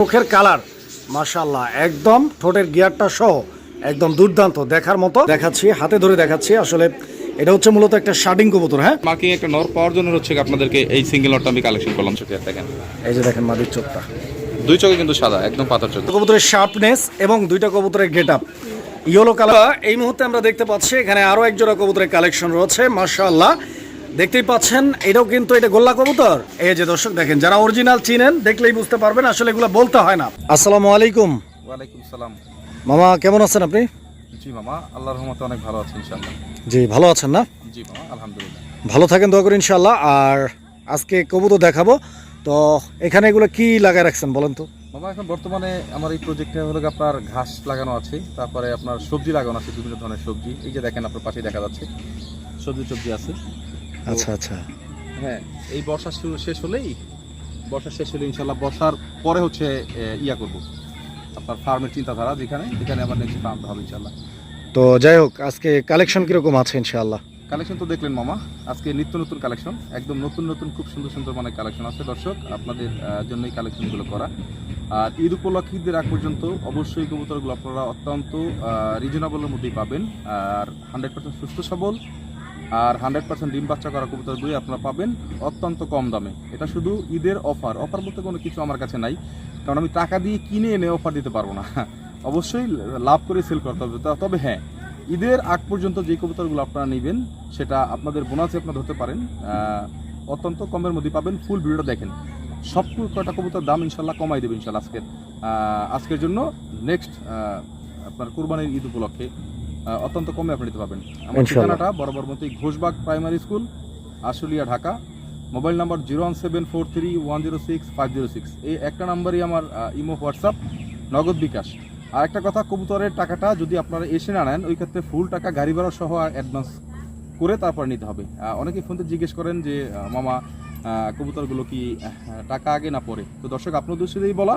চোখের কালার মাশাল্লাহ একদম ঠোঁটের গিয়ারটা সহ একদম দুর্দান্ত দেখার মতো। দেখাচ্ছি হাতে ধরে দেখাচ্ছি আসলে এটা হচ্ছে মূলত একটা শার্টিং কবুতর হ্যাঁ? মার্কিং একটা নর পাওয়ার জন্য হচ্ছে আপনাদেরকে এই সিঙ্গেল নটটা আমি কালেকশন করলাম চোখে দেখেন। এই যে দেখেন মাদির চোখটা। দুই চোখে কিন্তু সাদা একদম পাতার চোখ। কবুতরের শার্পনেস এবং দুইটা কবুতরের গেট আপ ইয়েলো কালার এই মুহূর্তে আমরা দেখতে পাচ্ছি এখানে আরও এক জোড়া কবুতরের কালেকশন রয়েছে মাশাআল্লাহ। দেখতেই পাচ্ছেন এটাও কিন্তু এটা গোল্লা কবুতর। এই যে দর্শক দেখেন যারা অরিজিনাল চিনেন দেখলেই বুঝতে পারবেন আসলে এগুলো বলতে হয় না। আসসালামু আলাইকুম। ওয়ালাইকুম সালাম। মামা কেমন আছেন আপনি? জি মামা আল্লাহর রহমতে অনেক ভালো আছে ইনশাআল্লাহ। জি ভালো আছেন না? জি মামা আলহামদুলিল্লাহ। ভালো থাকেন দোয়া করি ইনশাল্লাহ আর আজকে কবুতর দেখাবো। তো এখানে এগুলো কি লাগায় রাখছেন বলেন তো? মামা এখন বর্তমানে আমার এই প্রজেক্টে হলো আপনার ঘাস লাগানো আছে তারপরে আপনার সবজি লাগানো আছে বিভিন্ন ধরনের সবজি। এই যে দেখেন আপনার পাশে দেখা যাচ্ছে। সবজি সবজি আছে। আচ্ছা আচ্ছা। হ্যাঁ এই বর্ষা শেষ হলেই বর্ষা শেষ হলে ইনশাল্লাহ বর্ষার পরে হচ্ছে ইয়া করব। আপনার ফার্মের চিন্তাধারা যেখানে যেখানে আমার নেক্সট ফার্ম হবে ইনশাল্লাহ তো যাই হোক আজকে কালেকশন কীরকম আছে ইনশাআল্লাহ? কালেকশন তো দেখলেন মামা আজকে নিত্য নতুন কালেকশন একদম নতুন নতুন খুব সুন্দর সুন্দর মানে কালেকশন আছে। দর্শক আপনাদের আহ, জন্যই কালেকশনগুলো করা। আর ঈদ উপলক্ষে ঈদের আগ পর্যন্ত অবশ্যই কবুতরগুলো আপনারা অত্যন্ত রিজনেবলের মধ্যেই পাবেন। আর হান্ড্রেড পার্সেন্ট সুস্থ সবল আর হান্ড্রেড পার্সেন্ট ডিম বাচ্চা করা কবুতরগুলি আপনারা পাবেন অত্যন্ত কম দামে। এটা শুধু ঈদের অফার অফার বলতে কোনো কিছু আমার কাছে নাই। কারণ আমি টাকা দিয়ে কিনে এনে অফার দিতে পারব না। অবশ্যই লাভ করে সেল করতে হবে। তবে হ্যাঁ ঈদের আগ পর্যন্ত যে কবুতরগুলো আপনারা নেবেন, সেটা আপনাদের বোনাসে আপনারা ধরতে পারেন। অত্যন্ত কমের মধ্যে পাবেন। ফুল ভিডিওটা দেখেন। সব কটা কবুতর দাম ইনশাল্লাহ কমাই দেবে ইনশাল্লাহ আজকের আজকের জন্য নেক্সট আপনার কুরবানির ঈদ উপলক্ষে। অত্যন্ত কমে আপনি নিতে পারবেন। আমার ঠিকানাটা বরাবর মতোই Ghoshbag primary school Ashulia Dhaka. Mobile number zero one seven four three one zero six five zero six. এই একটা নাম্বারই আমার ইমো হোয়াটসঅ্যাপ নগদ বিকাশ। আর একটা কথা কবুতরের টাকাটা যদি আপনারা এসে না নেন ওই ক্ষেত্রে ফুল টাকা গাড়ি ভাড়া সহ অ্যাডভান্স করে তারপর নিতে হবে। অনেকেই ফোনতে জিজ্ঞেস করেন যে মামা কবুতরগুলো কি টাকা আগে না পরে? তো দর্শক আপনাদের উদ্দেশ্যেই বলা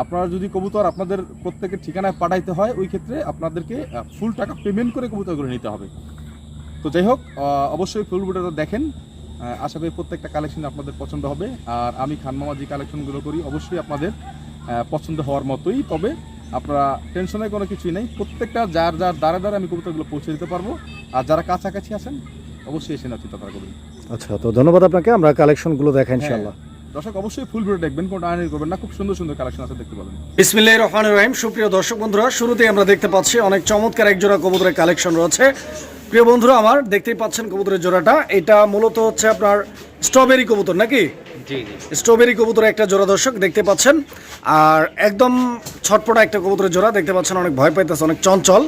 আপনারা যদি কবুতর আপনাদের প্রত্যেকের ঠিকানায় পাঠাইতে হয় ওই ক্ষেত্রে আপনাদেরকে ফুল টাকা পেমেন্ট করে কবুতরগুলো নিতে হবে। তো যাই হোক অবশ্যই ফুল ভিডিওটা দেখেন। আশা করি প্রত্যেকটা কালেকশন আপনাদের পছন্দ হবে। আর আমি খান মামা যে কালেকশনগুলো করি অবশ্যই আপনাদের পছন্দ হওয়ার মতোই। তবে আপনারা টেনশনের কোনো কিছুই নেই। প্রত্যেকটা যার যার দ্বারা দ্বারা আমি কবুতরগুলো পৌঁছে দিতে পারব। আর যারা কাছাকাছি আছেন অবশ্যই এসে না চিন্তাধারা করবেন আচ্ছা তো ধন্যবাদ আপনাকে। আমরা কালেকশনগুলো দেখা ইনশাআল্লাহ। দর্শক অবশ্যই ফুল ভিডিও দেখবেন কোনো আয়নি করবেন না খুব সুন্দর সুন্দর কালেকশন আছে দেখতে পাবেন। বিসমিল্লাহির রহমানির রহিম সুপ্রিয় দর্শক বন্ধুরা শুরুতেই আমরা দেখতে পাচ্ছি অনেক চমৎকার এক জোড়া কবুতরের কালেকশন রয়েছে। প্রিয় বন্ধুরা আমার দেখতেই পাচ্ছেন কবুতরের জোড়াটা। এটা মূলত হচ্ছে আপনার স্ট্রবেরি কবুতর নাকি? জি জি। স্ট্রবেরি কবুতর একটা জোড়া দর্শক দেখতে পাচ্ছেন। আর একদম ছটপটা একটা কবুতরের জোড়া দেখতে পাচ্ছেন অনেক ভয় পাইতেছে অনেক চঞ্চল।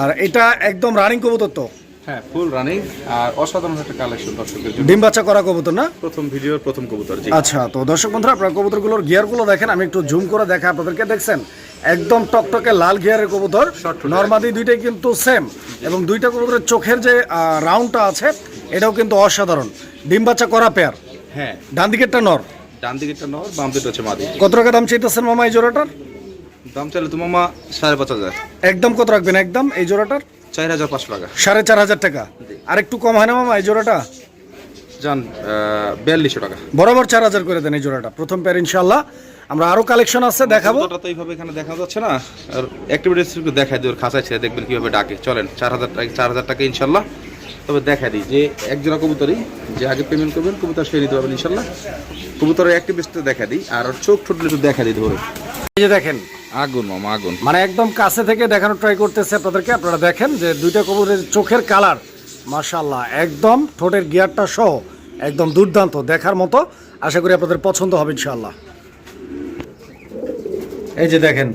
আর এটা একদম রানিং কবুতর তো। হ্যাঁ ফুল রানিং আর অসাধারণ একটা কালেকশন দর্শকের জন্য। ডিম বাচ্চা করা কবুতর না? প্রথম ভিডিওর প্রথম কবুতর জি। আচ্ছা তো দর্শক বন্ধুরা আপনার কবুতরগুলোর গিয়ারগুলো দেখেন আমি একটু জুম করে দেখা আপনাদেরকে। দেখছেন একদম টকটকে লাল গিয়ারের কবুতর। নর্মাদি দুইটাই কিন্তু সেম এবং দুইটা কবুতরের চোখের যে রাউন্ডটা আছে এটাও কিন্তু অসাধারণ। ডিম বাচ্চা করা পেয়ার হ্যাঁ। ডান দিকেরটা নর। ডান দিকেরটা নর বাম দিকটা হচ্ছে মাদি। কত টাকা দাম চাইতেছেন মামা এই জোড়াটার? দাম চাইলে তো মামা সাড়ে পাঁচ হাজার। একদম কত রাখবেন একদম এই জোড়াটার? চার হাজার পাঁচশো টাকা। সাড়ে চার হাজার টাকা। আর একটু কম হয় না মামা এই জোড়াটা? যান বিয়াল্লিশশো টাকা। বরাবর চার হাজার করে দেন এই জোড়াটা। প্রথম পেয়ার ইনশাল্লাহ আমরা আরও কালেকশন আছে দেখাবো। কবুতরটা তো এইভাবে এখানে দেখা যাচ্ছে না। আর অ্যাক্টিভিটিস একটু দেখাই দিই ওর খাঁচায় ছেড়ে দেখবেন কীভাবে ডাকে। চলেন চার হাজার টাকা চার হাজার টাকা ইনশাল্লাহ তবে দেখাই দিই যে এক জোড়া কবুতরই যে আগে পেমেন্ট করবেন কবুতর সে নিতে পারবেন ইনশাল্লাহ কবুতরের অ্যাক্টিভিটিসটা দেখা দিই আর ওর চোখ ঠোঁট একটু দেখা দিই ধরে। এই যে দেখেন। আগুন মামা আগুন। মানে একদম কাছে থেকে দেখানোর ট্রাই করতেছে আপনাদেরকে আপনারা দেখেন যে দুইটা কবুতরের চোখের কালার মাশাল্লাহ একদম ঠোঁটের গিয়ারটা সহ একদম দুর্দান্ত দেখার মতো। আশা করি আপনাদের পছন্দ হবে ইনশাল্লাহ এই যে দেখেন।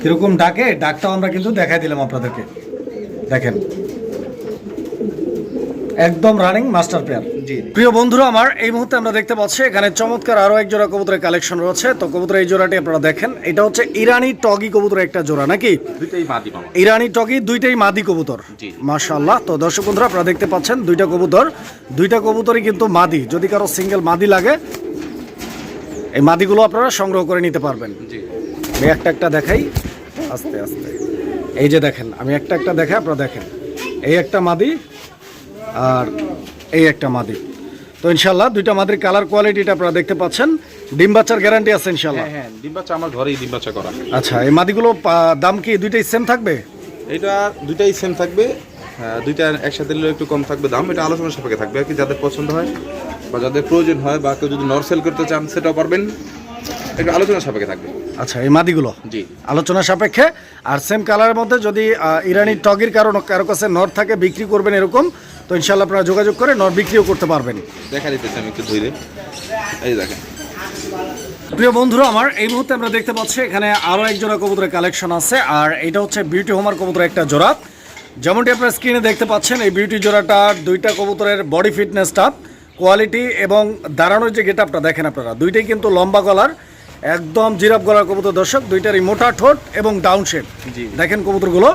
কীরকম ডাকে? ডাকটাও আমরা কিন্তু দেখাই দিলাম আপনাদেরকে। দেখেন। একদম রানিং মাস্টার পেয়ার জি প্রিয় বন্ধুরা আমার এই মুহূর্তে আমরা দেখতে পাচ্ছি এখানে চমৎকার আরও এক জোড়া কবুতরের কালেকশন রয়েছে। তো কবুতরের এই জোড়াটি আপনারা দেখেন এটা হচ্ছে ইরানি টগি কবুতরের একটা জোড়া নাকি? দুইটাই মাদি মামা ইরানি টগি দুইটাই মাদি কবুতর। জি। মাশাআল্লাহ। তো দর্শক বন্ধুরা আপনারা দেখতে পাচ্ছেন দুইটা কবুতর দুইটা কবুতরই কিন্তু মাদি। যদি কারও সিঙ্গেল মাদি লাগে এই মাদিগুলো আপনারা সংগ্রহ করে নিতে পারবেন। জি। আমি একটা একটা দেখাই। আস্তে আস্তে। এই যে দেখেন আমি একটা একটা দেখাই আপনারা দেখেন। এই একটা মাদি আর এই একটা মাদি। তো ইনশাল্লাহ দুইটা মাদির কালার কোয়ালিটিটা আপনারা দেখতে পাচ্ছেন। ডিম বাচ্চার গ্যারান্টি আছে ইনশাল্লাহ হ্যাঁ হ্যাঁ ডিম বাচ্চা আমার ঘরেই ডিম বাচ্চা করা। আচ্ছা এই মাদিগুলো পা- দাম কি দুইটাই সেম থাকবে? এটা দুইটাই সেম থাকবে। হ্যাঁ, দুইটা একসাথে নিলে একটু কম থাকবে দাম এটা আলোচনা সাপেক্ষে থাকবে। আর কি যাদের পছন্দ হয় বা যাদের প্রয়োজন হয় বা কেউ যদি নরসেল করতে চান সেটাও পারবেন। একটু আলোচনা সাপেক্ষে থাকবে। আচ্ছা এই মাদিগুলো? জি। আলোচনা সাপেক্ষে। আর সেম কালারের মধ্যে যদি আহ, ইরানি টগির কারণ কারও কাছে নর থাকে বিক্রি করবেন এরকম তো ইনশাল্লাহ আপনারা যোগাযোগ করে নর বিক্রিও করতে পারবেন। দেখা দিতেছি আমি একটু ধরে এই দেখেন। প্রিয় বন্ধুরা আমার এই মুহূর্তে আমরা দেখতে পাচ্ছি এখানে আরও এক জোড়া কবুতরের কালেকশন আছে আর এটা হচ্ছে বিউটি হোমার কবুতরের একটা জোড়া। যেমনটি আপনারা স্ক্রিনে দেখতে পাচ্ছেন এই বিউটি জোড়াটার দুইটা কবুতরের বডি ফিটনেসটা কোয়ালিটি এবং দাঁড়ানোর যে গেটআপটা দেখেন আপনারা দুইটাই কিন্তু লম্বা গলার একদম জিরাপ গলার কবুতর দর্শক দুইটারই মোটা ঠোঁট এবং ডাউন শেপ জি। দেখেন কবুতরগুলো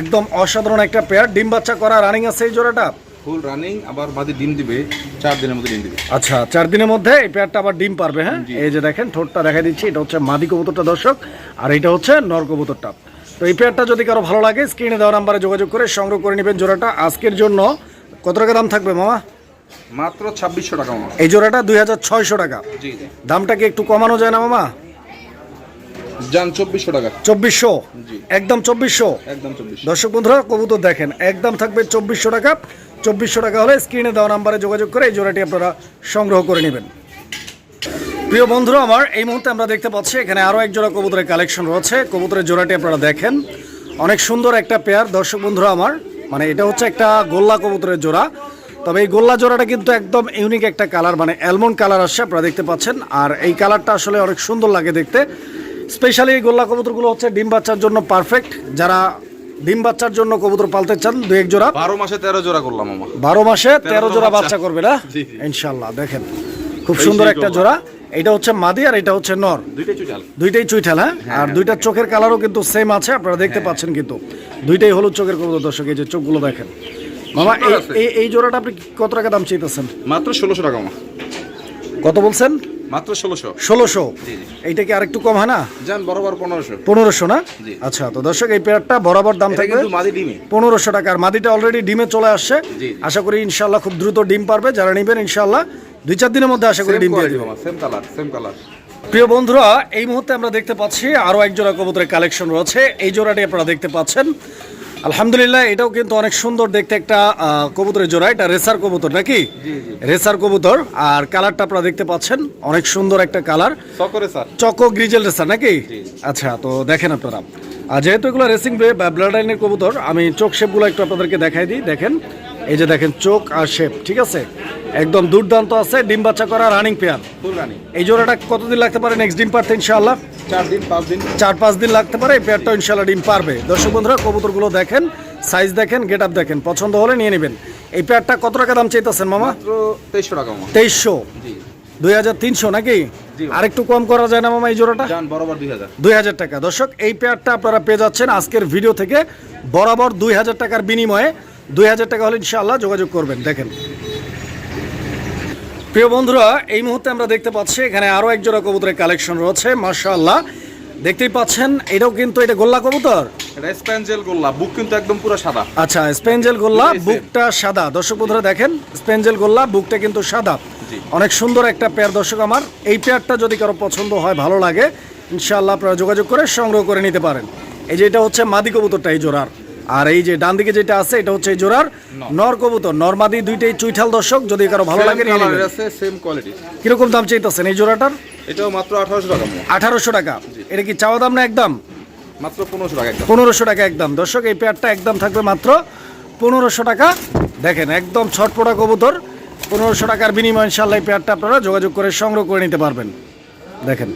একদম অসাধারণ একটা পেয়ার ডিম বাচ্চা করা রানিং আছে এই জোড়াটা। ফুল রানিং আবার মাদি ডিম দিবে চার দিনের মধ্যে ডিম দিবে। আচ্ছা চার দিনের মধ্যে এই পেয়ারটা আবার ডিম পারবে হ্যাঁ? এই যে দেখেন ঠোঁটটা দেখা দিচ্ছি এটা হচ্ছে মাদি কবুতরটা দর্শক। আর এটা হচ্ছে নর কবুতরটা। তো এই পেয়ারটা যদি কারও ভালো লাগে স্ক্রিনে দেওয়া নাম্বারে যোগাযোগ করে সংগ্রহ করে নেবেন জোড়াটা। আজকের জন্য কত টাকা দাম থাকবে মামা? মাত্র ছাব্বিশশো টাকা আমার এই জোড়াটা দুই হাজার ছয়শো টাকা। দামটা কি একটু কমানো যায় না মামা? যান চব্বিশশো টাকা। চব্বিশশো? জি। একদম চব্বিশশো? একদম চব্বিশ দর্শক বন্ধুরা কবুতর দেখেন একদম থাকবে চব্বিশশো টাকা। চব্বিশশো টাকা হলে স্ক্রিনে দেওয়া নাম্বারে যোগাযোগ করে এই জোড়াটি আপনারা সংগ্রহ করে নেবেন। প্রিয় বন্ধুরা আমার এই মুহূর্তে আমরা দেখতে পাচ্ছি এখানে আরও এক জোড়া কবুতরের কালেকশন রয়েছে। কবুতরের জোড়াটি আপনারা দেখেন। অনেক সুন্দর একটা পেয়ার দর্শক বন্ধুরা আমার। মানে এটা হচ্ছে একটা গোল্লা কবুতরের জোড়া। তবে এই গোল্লা জোড়াটা কিন্তু একদম ইউনিক একটা কালার মানে অ্যালমন্ড কালার আসছে আপনারা দেখতে পাচ্ছেন। আর এই কালারটা আসলে অনেক সুন্দর লাগে দেখতে। স্পেশালি গোল্লা কবুতরগুলো হচ্ছে ডিম বাচ্চার জন্য পারফেক্ট যারা ডিম বাচ্চার জন্য কবুতর পালতে চান দু এক জোড়া। বারো মাসে তেরো জোড়া করলাম আমার। বারো মাসে তেরো জোড়া বাচ্চা। করবে না। ইনশাল্লাহ দেখেন। খুব সুন্দর একটা জোড়া। এটা হচ্ছে মাদি আর এটা হচ্ছে নর। দুইটাই চুইঠাল। হ্যাঁ? আর দুইটা চোখের কালারও কিন্তু সেম আছে আপনারা হ্যাঁ। দেখতে পাচ্ছেন কিন্তু। দুইটাই হলুদ চোখের কবুতর দর্শক এই যে চোখগুলো দেখেন। মামা এই- এই জোড়াটা আপনি কত টাকা দাম চাইতেছেন? মাত্র ষোলোশো টাকা আমার কত বলছেন? মাত্র ষোলোশো। ষোলোশো। এইটা কি আরেকটু কম হয় না? যান বরাবর পনেরোশো। পনেরোশো না? আচ্ছা তো দর্শক এই পেয়ারটা বরাবর দাম থাকবে মাদি ডিমে। পনেরোশো টাকা। আর মাদিটা অলরেডি ডিমে চলে আসছে। আশা করি ইনশাল্লাহ খুব দ্রুত ডিম পারবে। যারা নেবেন ইনশাল্লাহ দুই চার দিনের মধ্যে আশা করি ডিম দিয়ে দেবে। সেম কালার সেম কালার প্রিয় বন্ধুরা এই মুহূর্তে আমরা দেখতে পাচ্ছি আরও এক জোড়া কবুতরের কালেকশন রয়েছে। এই জোড়াটি আপনারা দেখতে পাচ্ছেন। আলহামদুলিল্লাহ এটাও কিন্তু অনেক সুন্দর দেখতে একটা কবুতরের জোড়া। এটা রেসার কবুতর নাকি? রেসার কবুতর। আর কালারটা আপনারা দেখতে পাচ্ছেন অনেক সুন্দর একটা কালার। চকো গ্রিজেল রেসার নাকি? আচ্ছা তো দেখেন আপনারা। আর যেহেতু এগুলো রেসিং ব্লাড লাইনের কবুতর আমি চোখ শেপগুলো একটু আপনাদেরকে দেখাই দিই। দেখেন এই যে দেখেন চোখ আর শেপ ঠিক আছে? একদম দুর্দান্ত আছে ডিম বাচ্চা করা রানিং পেয়ার এই জোড়াটা কতদিন লাগতে পারে? নেক্সট ডিম পারতে ইনশাআল্লাহ? চার পাঁচ দিন। লাগতে পারে এই পেয়ারটা ইনশাল্লাহ ডিম পারবে। দর্শক বন্ধুরা কবুতরগুলো দেখেন সাইজ দেখেন গেট আপ দেখেন পছন্দ হলে নিয়ে নেবেন। এই পেয়ারটা কত টাকা দাম চাইতেছেন মামা? তেইশশো টাকা তেইশশো? দুই হাজার তিনশো নাকি। আরেকটু কম করা যায় না মামা এই জোড়াটা? বরাবর দুই হাজার। দুই হাজার টাকা। দর্শক এই পেয়ারটা আপনারা পেয়ে যাচ্ছেন আজকের ভিডিও থেকে বরাবর দুই হাজার টাকার বিনিময়ে। দুই হাজার টাকা হলে ইনশাআল্লাহ যোগাযোগ করবেন দেখেন। প্রিয় বন্ধুরা এই মুহূর্তে আমরা দেখতে পাচ্ছি এখানে আরও এক জোড়া কবুতরের কালেকশন রয়েছে মাশাআল্লাহ। দেখতেই পাচ্ছেন এটাও কিন্তু এটা গোল্লা কবুতর? এটা স্প্যাঞ্জেল গোল্লা বুক কিন্তু একদম পুরো সাদা। আচ্ছা স্পেঞ্জেল গোল্লা বুকটা সাদা। দর্শক বন্ধুরা দেখেন স্পেঞ্জেল গোল্লা বুকটা কিন্তু সাদা। অনেক সুন্দর একটা পেয়ার দর্শক আমার। এই পেয়ারটা যদি কারও পছন্দ হয় ভালো লাগে ইনশাআল্লাহ আপনারা যোগাযোগ করে সংগ্রহ করে নিতে পারেন। এই যে এটা হচ্ছে মাদি কবুতরটা এই জোড়ার। আর এই যে ডান দিকে যেটা আছে এটা হচ্ছে এই জোড়ার নর। কবুতর। নরমাদি দুইটাই চুইঠাল দর্শক যদি কারও ভালো লাগে নিয়ে নেবেন। আছে সেম কোয়ালিটি কীরকম দাম চাইতেছেন এই জোড়াটার? এটাও মাত্র আঠারোশো টাকা আঠারোশো টাকা। এটা কি চাওয়া দাম না একদম? মাত্র পনেরোশো টাকা একদম। পনেরোশো টাকা একদম। দর্শক এই পেয়ারটা একদম থাকবে মাত্র পনেরোশো টাকা। দেখেন একদম ছটপটা কবুতর। পনেরোশো টাকার বিনিময় ইনশাল্লাহ এই পেয়ারটা আপনারা যোগাযোগ করে সংগ্রহ করে নিতে পারবেন। দেখেন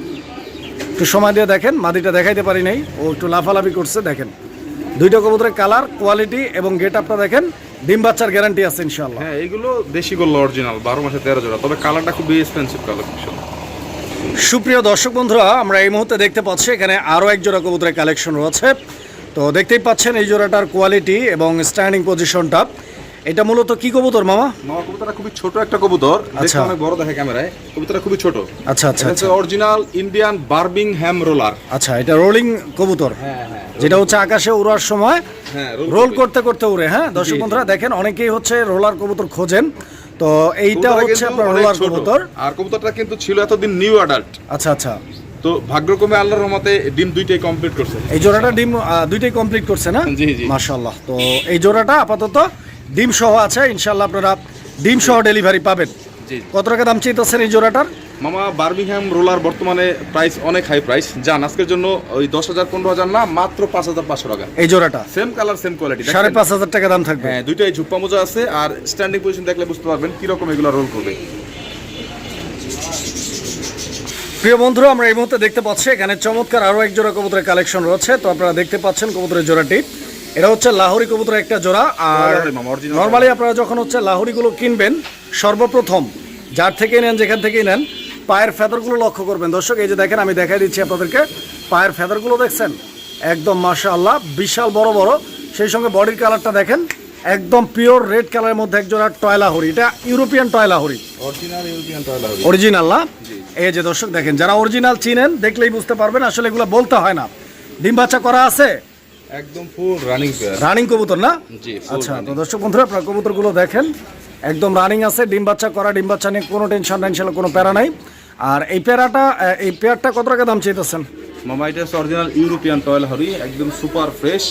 একটু সময় দিয়ে দেখেন মাদিটা দেখাইতে পারি নাই। ও একটু লাফালাফি করছে দেখেন। দুইটা কবুতরের কালার কোয়ালিটি এবং গেট আপটা দেখেন ডিম বাচ্চার গ্যারান্টি আছে ইনশাল্লাহ হ্যাঁ এইগুলো দেশি গোল্লা অরিজিনাল বারো মাসে তেরো জোড়া। তবে কালারটা খুবই এক্সপেন্সিভ কালার সুপ্রিয় দর্শক বন্ধুরা আমরা এই মুহূর্তে দেখতে পাচ্ছি এখানে আরও এক জোড়া কবুতরের কালেকশন রয়েছে। তো দেখতেই পাচ্ছেন এই জোড়াটার কোয়ালিটি এবং স্ট্যান্ডিং পজিশনটা এটা মূলত কি কবুতর মামা? মামা কবুতরটা খুবই ছোট একটা কবুতর। দেখতে আচ্ছা। অনেক বড় দেখে ক্যামেরায়। কবুতরটা খুবই ছোট। আচ্ছা আচ্ছা এটা original Indian Birmingham roller আচ্ছা এটা রোলিং কবুতর? হ্যাঁ হ্যাঁ যেটা হচ্ছে আকাশে উড়ার সময় হ্যাঁ রোল করতে করতে উড়ে হ্যাঁ? দর্শক বন্ধুরা দেখেন অনেকেই হচ্ছে রোলার কবুতর খোঁজেন। তো এইটা হচ্ছে আপনার রোলার কবুতর। আর কবুতরটা কিন্তু ছিল এতদিন নিউ অ্যাডাল্ট আচ্ছা আচ্ছা। তো ভাগ্যক্রমে আল্লাহর রহমতে ডিম দুইটাই কমপ্লিট করছে। এই জোড়াটা ডিম দুইটাই কমপ্লিট করছে না? জি, জি। মাশাল্লাহ তো এই জোড়াটা আপাতত ডিম সহ আছে ইনশাল্লাহ আপনারা ডিম সহ ডেলিভারি পাবেন। জি কত টাকা দাম চাইতেছেন এই জোড়াটার? মামা বার্মিংহাম রোলার বর্তমানে প্রাইস অনেক হাই প্রাইস যান আজকের জন্য ওই দশ হাজার পনেরো হাজার না মাত্র পাঁচ হাজার পাঁচশো টাকা। এই জোড়াটা? সেম কালার সেম কোয়ালিটি সাড়ে পাঁচ হাজার টাকা দাম থাকবে। হ্যাঁ দুইটাই ঝুপ্পা মোজা আছে আর স্ট্যান্ডিং পজিশন দেখলে বুঝতে পারবেন কীরকম এগুলো রোল করবে। প্রিয় বন্ধুরা আমরা এই মুহূর্তে দেখতে পাচ্ছি এখানে চমৎকার আরও এক জোড়া কবুতরের কালেকশন রয়েছে। তো আপনারা দেখতে পাচ্ছেন কবুতরের জোড়াটি। এটা হচ্ছে লাহোরি কবুতর একটা জোড়া আর নর্মালি আপনারা যখন হচ্ছে লাহোরিগুলো কিনবেন সর্বপ্রথম যার থেকেই নেন যেখান থেকেই নেন পায়ের ফেদারগুলো লক্ষ্য করবেন। দর্শক এই যে দেখেন আমি দেখাই দিচ্ছি আপনাদেরকে পায়ের ফেদারগুলো দেখছেন? একদম মাশা আল্লাহ বিশাল বড় বড়। সেই সঙ্গে বডির কালারটা দেখেন একদম পিওর রেড কালারের মধ্যে এক জোড়া টয়লাহরি এটা ইউরোপিয়ান টয়লা হবে অরিজিনাল না? এই যে দর্শক দেখেন যারা অরিজিনাল চিনেন দেখলেই বুঝতে পারবেন আসলে এগুলো বলতে হয় না। ডিম বাচ্চা করা আছে? একদম ফুল রানিং পেয়ার রানিং কবুতর না? জি, আচ্ছা তো। দর্শক বন্ধুরা আপনার কবুতরগুলো দেখেন। একদম রানিং আছে ডিম বাচ্চা করা ডিম বাচ্চা নিয়ে কোনো টেনশন নাই ইনশাল্লাহ কোনো প্যারা নাই। আর এই প্যারাটা এই পেয়ারটা কত টাকা দাম চাইতেছেন? মামা এটা হচ্ছে অরিজিনাল ইউরোপিয়ান টয়লা হরি একদম সুপার ফ্রেশ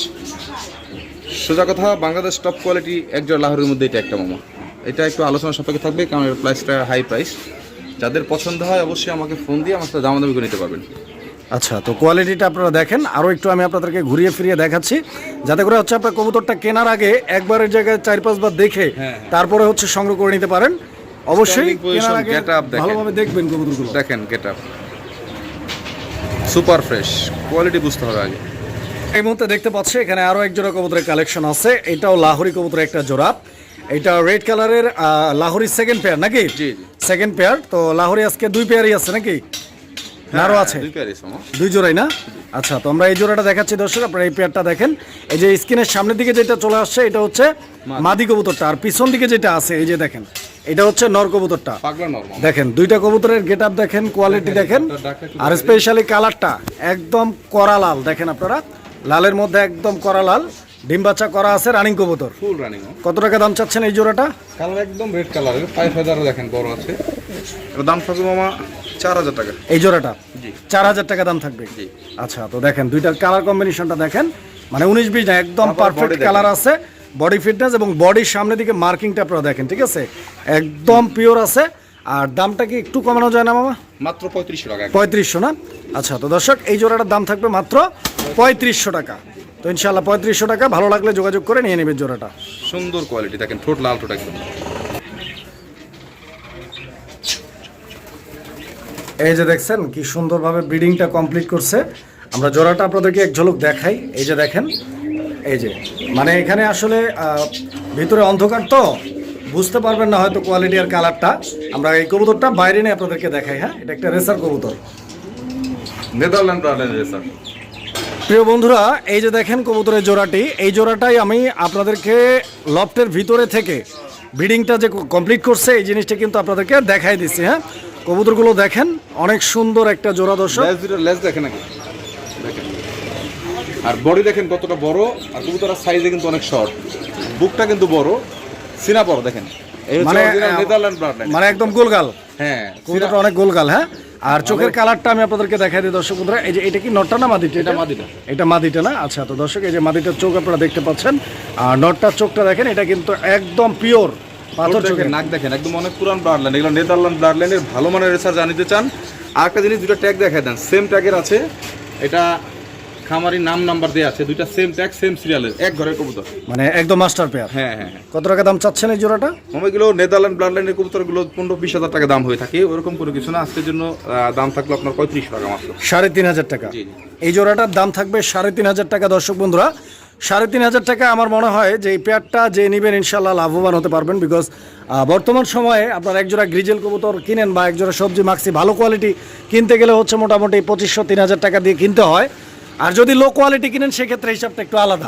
সোজা কথা বাংলাদেশ টপ কোয়ালিটি একজন লাহোরের মধ্যে এটা একটা মামা। এটা একটু আলোচনা সাপেক্ষে থাকবে কারণ এর প্রাইসটা হাই প্রাইস যাদের পছন্দ হয় অবশ্যই আমাকে ফোন দিয়ে আমার সাথে দামাদামি করে নিতে পারবেন। আচ্ছা তো কোয়ালিটিটা আপনারা দেখেন। আরও একটু আমি আপনাদেরকে ঘুরিয়ে ফিরিয়ে দেখাচ্ছি। যাতে করে হচ্ছে আপনার কবুতরটা কেনার আগে একবারের জায়গায় চার পাঁচবার দেখে হ্যাঁ, তারপরে হচ্ছে সংগ্রহ করে নিতে পারেন। অবশ্যই কেনার আগে। ভালোভাবে দেখবেন কবুতরগুলো। দেখেন get up super fresh quality বুঝতে হবে আগে। এই মুহূর্তে দেখতে পাচ্ছি এখানে আরও এক জোড়া কবুতরের কালেকশন আছে। এটাও লাহোরি কবুতরের একটা জোড়া। এটা রেড কালারের লাহোরি সেকেন্ড পেয়ার নাকি। সেকেন্ড পেয়ার তো লাহোরি আজকে দুই পেয়ারই আছে নাকি? না আরও আছে। হ্যাঁ, দুই জোড়াই না? আচ্ছা তো আমরা এই জোড়াটা দেখাচ্ছি দর্শক আপনারা এই পেয়ারটা দেখেন। এই যে স্ক্রিনের সামনের দিকে যেটা চলে আসছে এটা হচ্ছে মাদি। কবুতরটা। আর পিছন দিকে যেটা আছে এই যে দেখেন এটা হচ্ছে নর কবুতরটা। দেখেন দুইটা কবুতরের গেট আপ দেখেন কোয়ালিটি দেখেন আর স্পেশালি কালারটা একদম করা লাল দেখেন আপনারা? লালের মধ্যে একদম করা লাল। ডিম বাচ্চা করা আছে রানিং কবুতর। ফুল রানিং কত টাকা দাম চাচ্ছেন এই জোড়াটা? কালার একদম রেড কালারের পাই ফেদারও দেখেন বড় আছে। দাম থাকবে মামা চার হাজার টাকা। এই জোড়াটা? জি। চার হাজার টাকা দাম থাকবে? জি। আচ্ছা তো দেখেন দুইটার কালার কম্বিনেশনটা দেখেন। মানে উনিশ বিশ না একদম পারফেক্ট কালার আছে বডি ফিটনেস এবং বডির সামনের দিকে মার্কিংটা আপনারা দেখেন ঠিক আছে? একদম পিওর আছে। আর দামটা কি একটু কমানো যায় না মামা? মাত্র পঁয়ত্রিশশো টাকা। পঁয়ত্রিশশো না? আচ্ছা তো দর্শক এই জোড়াটার দাম থাকবে মাত্র পঁয়ত্রিশশো টাকা। তো ইনশাল্লাহ পঁয়ত্রিশশো টাকা ভালো লাগলে যোগাযোগ করে নিয়ে নেবেন জোড়াটা। সুন্দর কোয়ালিটি দেখেন ঠোঁট লাল ঠোঁট একদম। এই যে দেখছেন কি সুন্দরভাবে ব্রিডিংটা কমপ্লিট করছে। আমরা জোড়াটা আপনাদেরকে এক ঝলক দেখাই। এই যে দেখেন এই যে। মানে এখানে আসলে ভিতরে অন্ধকার তো বুঝতে পারবেন না হয়তো কোয়ালিটি আর কালারটা আমরা এই কবুতরটা বাইরে নিয়ে আপনাদেরকে দেখাই হ্যাঁ? এটা একটা রেসার কবুতর। নেদারল্যান্ড ব্রাডের রেসার প্রিয় বন্ধুরা এই যে দেখেন কবুতরের জোড়াটি এই জোড়াটাই আমি আপনাদেরকে লফটের ভিতরে থেকে ব্রিডিংটা যে কমপ্লিট করছে এই জিনিসটা কিন্তু আপনাদেরকে দেখাই দিচ্ছি হ্যাঁ? কবুতরগুলো দেখেন অনেক সুন্দর একটা জোড়া দর্শক। লেজ দেখেন নাকি দেখেন। আর বডি দেখেন কতটা বড় আর কবুতরের সাইজে কিন্তু অনেক শর্ট বুকটা কিন্তু বড়। সিনা বড় দেখেন মানে মানে একদম গোলগাল। হ্যাঁ কবুতরটা অনেক গোলগাল হ্যাঁ? আর চোখের কালারটা আমি আপনাদেরকে দেখাই দিই দর্শক বন্ধুরা। এই যে এটা কি নটটা না মাদিটা? এটা মাদিটা। এটা মাদিটা না? আচ্ছা তো দর্শক এই যে মাদিটার চোখ আপনারা দেখতে পাচ্ছেন। আর নটটার চোখটা দেখেন এটা কিন্তু একদম পিওর পাথর চোখের দেখেন নাক দেখেন একদম অনেক পুরান ব্লাডলাইন। এগুলো নেদারল্যান্ড ব্লাডলাইনের ভালো মানের রেসার জানিতে চান। আর একটা জিনিস দুটো ট্যাগ দেখাই দেন সেম ট্যাগের আছে। এটা খামারির নাম নাম্বার দেওয়া আছে দুইটা সেম ট্যাগ সেম সিরিয়ালের এক ঘরের কবুতর। মানে একদম মাস্টার পেয়ার হ্যাঁ হ্যাঁ হ্যাঁ। কত টাকা দাম চাচ্ছেন এই জোড়াটা? এগুলো নেদারল্যান্ড ব্লাডলাইনের কবুতরগুলো পনেরো বিশ হাজার টাকা দাম হয়ে থাকে ওরকম কোনো কিছু না। আজকের জন্য আহ, দাম থাকল আপনার পঁয়ত্রিশ টাকা মাত্র। সাড়ে তিন হাজার টাকা। জি, জি। এই জোড়াটার দাম থাকবে সাড়ে তিন হাজার টাকা দর্শক বন্ধুরা। সাড়ে তিন হাজার টাকা আমার মনে হয় যে এই পেয়ারটা যে নেবেন ইনশাল্লাহ লাভবান হতে পারবেন বিকজ বর্তমান সময়ে আপনার এক জোড়া গ্রিজেল কবুতর কিনেন বা এক জোড়া সবজি মাক্সি ভালো কোয়ালিটি কিনতে গেলে হচ্ছে মোটামুটি পঁচিশশো তিন হাজার টাকা দিয়ে কিনতে হয়। আর যদি লো কোয়ালিটি কিনেন সেক্ষেত্রে হিসাবটা একটু আলাদা।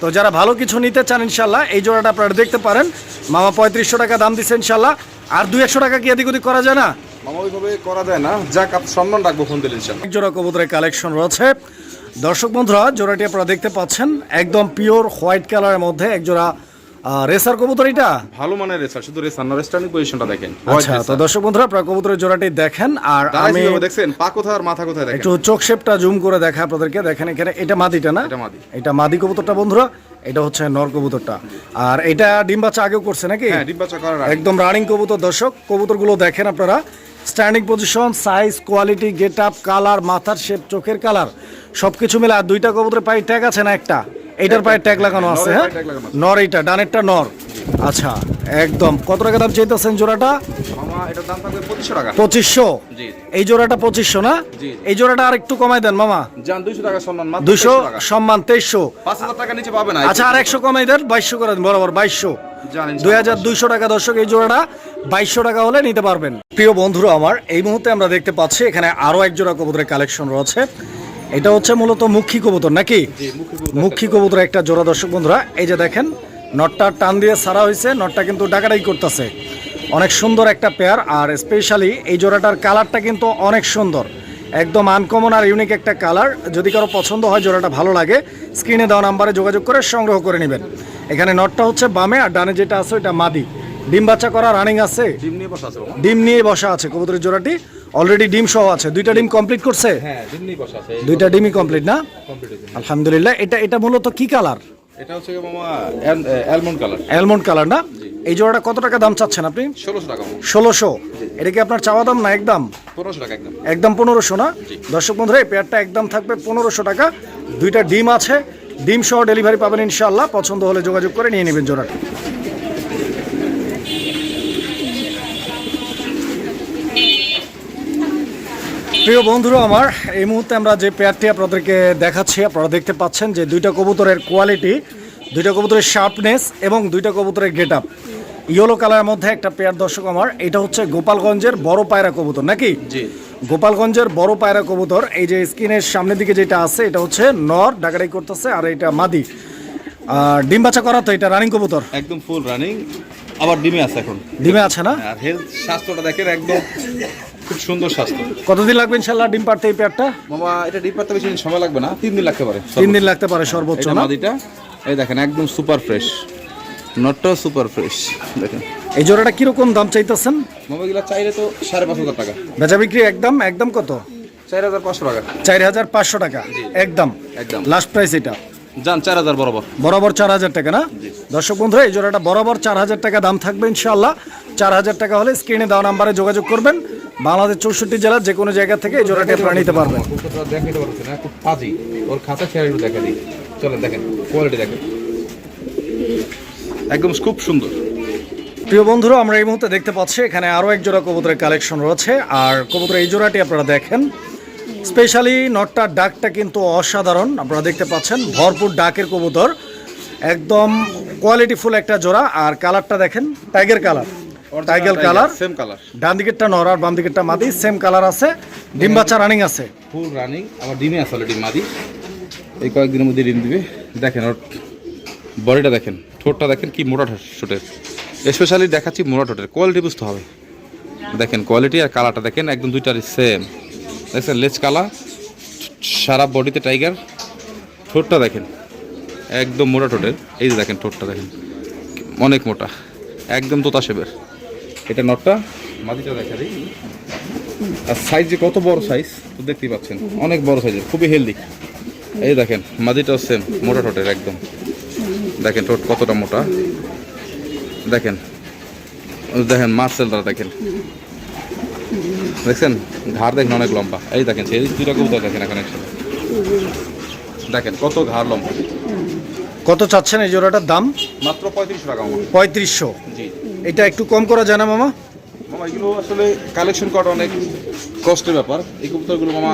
তো যারা ভালো কিছু নিতে চান ইনশাল্লাহ এই জোড়াটা আপনারা দেখতে পারেন। মামা পঁয়ত্রিশশো টাকা দাম দিচ্ছে ইনশাল্লাহ আর দুই একশো টাকা কি এদিক ওদিক করা যায় না? মামা ওইভাবে করা যায় না। যাক আপনি সম্মান রাখব ফোন দিলেন ইনশাল্লাহ এক জোড়া কবুতরের কালেকশন রয়েছে। দর্শক বন্ধুরা জোড়াটি আপনারা দেখতে পাচ্ছেন। একদম পিওর হোয়াইট কালারের মধ্যে এক জোড়া রেসার কবুতর এটা? ভালো মানের রেসার শুধু রেসার না রেস্টার্নিং পজিশনটা দেখেন। আচ্ছা তো দর্শক বন্ধুরা আপনার কবুতরের জোড়াটি দেখেন আর আমি পা কোথায় আর মাথা কোথায় দেখেন? একটু চোখ শেপটা জুম করে দেখা আপনাদেরকে। দেখেন এখানে এটা মাদিটা না? এটা মাদি। এটা মাদি কবুতরটা বন্ধুরা এটা হচ্ছে নর কবুতরটা। আর এটা ডিম বাচ্চা আগেও করছে নাকি? হ্যাঁ ডিম বাচ্চা করার একদম রানিং কবুতর দর্শক। কবুতরগুলো দেখেন আপনারা। Standing position size quality get up colour মাথার শেপ চোখের কালার সবকিছু মিলে আর দুইটা কবুতরের পায়ে ট্যাগ আছে না একটা? এইটার পায়ে ট্যাগ লাগানো আছে হ্যাঁ? নর এইটা ডানেরটা নর। আচ্ছা একদম। কত টাকা দাম চাইতেছেন জোড়াটা? মামা এটার দাম থাকবে পঁচিশশো টাকা। পঁচিশশো? জি এই জোড়াটা পঁচিশশো না। এই জোড়াটা আর একটু কমাই দেন মামা। যান দুইশো টাকা সম্মান মাত্র দুশো সম্মান তেইশশো। পাঁচ হাজার টাকা নিচে পাবে না আচ্ছা আর একশো কমাই দেন বাইশশো করে দেন বরাবর বাইশশো। দুই হাজার দুইশো টাকা দর্শক এই জোড়াটা বাইশশো টাকা হলে নিতে পারবেন। প্রিয় বন্ধুরা আমার এই মুহূর্তে আমরা দেখতে পাচ্ছি এখানে আরও এক জোড়া কবুতরের কালেকশন রয়েছে। এটা হচ্ছে মূলত মুখী কবুতর নাকি? মুখী কবুতর একটা জোড়া দর্শক বন্ধুরা এই যে দেখেন নটটা টান দিয়ে সারা হয়েছে নটটা কিন্তু ডাকাডাকি করতেছে। অনেক সুন্দর একটা পেয়ার আর স্পেশালি এই জোড়াটার কালারটা কিন্তু অনেক সুন্দর। একদম আনকমন আর ইউনিক একটা কালার যদি কারও পছন্দ হয় জোড়াটা ভালো লাগে স্ক্রিনে দেওয়া নাম্বারে যোগাযোগ করে সংগ্রহ করে নেবেন। এখানে নটটা হচ্ছে বামে আর ডানে যেটা আছে ওইটা মাদি। ডিম বাচ্চা করা রানিং আছে। ডিম নিয়ে বসা আছে। ডিম নিয়ে বসা আছে কবুতরের জোড়াটি। অলরেডি ডিম সহ আছে। দুইটা ডিম কমপ্লিট করছে? হ্যাঁ ডিম নিয়ে বসা আছে। দুইটা ডিমই কমপ্লিট না? আলহামদুলিল্লাহ এটা এটা মূলত কি কালার এটা হচ্ছে মামা অ্যালমন্ড কালার অ্যালমন্ড কালার না? এই জোড়াটা কত টাকা দাম চাচ্ছেন আপনি? ষোলোশো টাকা ষোলোশো। এটা কি আপনার চাওয়া দাম না একদম? পনেরোশো টাকা একদম। একদম পনেরোশো না? দর্শক বন্ধুরা এই পেয়ারটা একদম থাকবে পনেরোশো টাকা। দুইটা ডিম আছে। ডিম সহ ডেলিভারি পাবেন ইনশাল্লাহ পছন্দ হলে যোগাযোগ করে নিয়ে নেবেন জোড়াটা। প্রিয় বন্ধুরা আমার এই মুহূর্তে আমরা যে পেয়ারটি আপনাদেরকে দেখাচ্ছি আপনারা দেখতে পাচ্ছেন যে দুইটা কবুতরের কোয়ালিটি দুইটা কবুতরের শার্পনেস এবং দুইটা কবুতরের গেট আপ ইয়েলো কালারের মধ্যে একটা পেয়ার দর্শক আমার এটা হচ্ছে গোপালগঞ্জের বড় পায়রা কবুতর নাকি? জি। গোপালগঞ্জের বড় পায়রা কবুতর এই যে স্কিনের সামনের দিকে যেটা আছে এটা হচ্ছে নর ডাকাডাই করতেছে আর এটা মাদি। আর ডিম বাচ্চা করা তো এটা রানিং কবুতর? একদম ফুল রানিং আবার ডিমে আছে এখন। ডিমে আছে না? আর হেলথ স্বাস্থ্যটা দেখেন একদম খুব সুন্দর স্বাস্থ্য। কতদিন লাগবে ইনশাল্লাহ ডিম পারতে এই পেয়ারটা? মামা এটা ডিম পারতে বেশি সময় লাগবে না তিন দিন লাগতে পারে। তিন দিন লাগতে পারে সর্বোচ্চ মাদিটা এই দেখেন একদম সুপার ফ্রেশ। নটটাও সুপার ফ্রেশ দেখেন। এই জোড়াটা কীরকম দাম চাইতেছেন? মামা এগুলো চাইলে তো সাড়ে পাঁচ হাজার টাকা। বেচা বিক্রি একদম একদম কত? চার হাজার পাঁচশো টাকা। চার হাজার পাঁচশো টাকা একদম। একদম। লাস্ট প্রাইস এটা। যান চার হাজার বরাবর। বরাবর চার হাজার টাকা না? দর্শক বন্ধুরা এই জোড়াটা বরাবর চার হাজার টাকা দাম থাকবে ইনশাল্লাহ চার হাজার টাকা হলে স্ক্রিনে দেওয়া নাম্বারে যোগাযোগ করবেন। বাংলাদেশ চৌষট্টি জেলার যে কোনো জায়গা থেকে এই জোড়াটি আপনারা নিতে পারবেন। দেখাতে পারছে না খুব পাজি ওর খাতা খেয়াল দেখা দিই। চলেন দেখেন কোয়ালিটি দেখেন। একদম খুব সুন্দর। প্রিয় বন্ধুরা আমরা এই মুহূর্তে দেখতে পাচ্ছি এখানে আরও এক জোড়া কবুতরের কালেকশন রয়েছে। আর কবুতরের এই জোড়াটি আপনারা দেখেন। স্পেশালি নটটার ডাকটা কিন্তু অসাধারণ আপনারা দেখতে পাচ্ছেন। ভরপুর ডাকের কবুতর একদম কোয়ালিটিফুল একটা জোড়া। আর কালারটা দেখেন tiger colour tiger colour same colour ডান দিকেরটা নর আর বাম দিকেরটা মাদি সেম কালার আছে। ডিম বাচ্চা রানিং আছে। ফুল রানিং আমার ডিমে আছে অলরেডি মাদি। এই কয়েকদিনের মধ্যে ডিম দিবে। দেখেন ওর বডিটা দেখেন ঠোঁটটা দেখেন কি মোটা ঠোঁটের স্পেশালি দেখাচ্ছি মোটা ঠোঁটের কোয়ালিটি বুঝতে হবে। দেখেন কোয়ালিটি আর কালারটা দেখেন একদম দুইটারই সেম দেখছেন, লেজ কালা, সারা বডিতে টাইগার ঠোঁটটা দেখেন, একদম মোটা ঠোঁটের। এই যে দেখেন, ঠোঁটটা দেখেন, অনেক মোটা, একদম তোতা শেপের। এটা নটটা মাদিটা দেখা দিই। আর সাইজ যে কত বড় সাইজ তো দেখতেই পাচ্ছেন, অনেক বড় সাইজের খুবই হেলদি এই দেখেন মাদিটাও সেম মোটা ঠোঁটের একদম। দেখেন, ঠোঁট কতটা মোটা। দেখেন দেখেন, মার্সেলটা দেখেন। দেখছেন? ঘাড় দেখেন অনেক লম্বা। এই দেখেন সেই দুইটা কবুতর দেখেন এখন একসাথে। দেখেন কত ঘাড় লম্বা। কত চাচ্ছেন এই জোড়াটার দাম? মাত্র পঁয়ত্রিশ টাকা পঁয়ত্রিশশো। জি। এটা একটু কম করা যায় না মামা? মামা এগুলো আসলে কালেকশন করা অনেক কষ্টের ব্যাপার। এই কবুতরগুলো মামা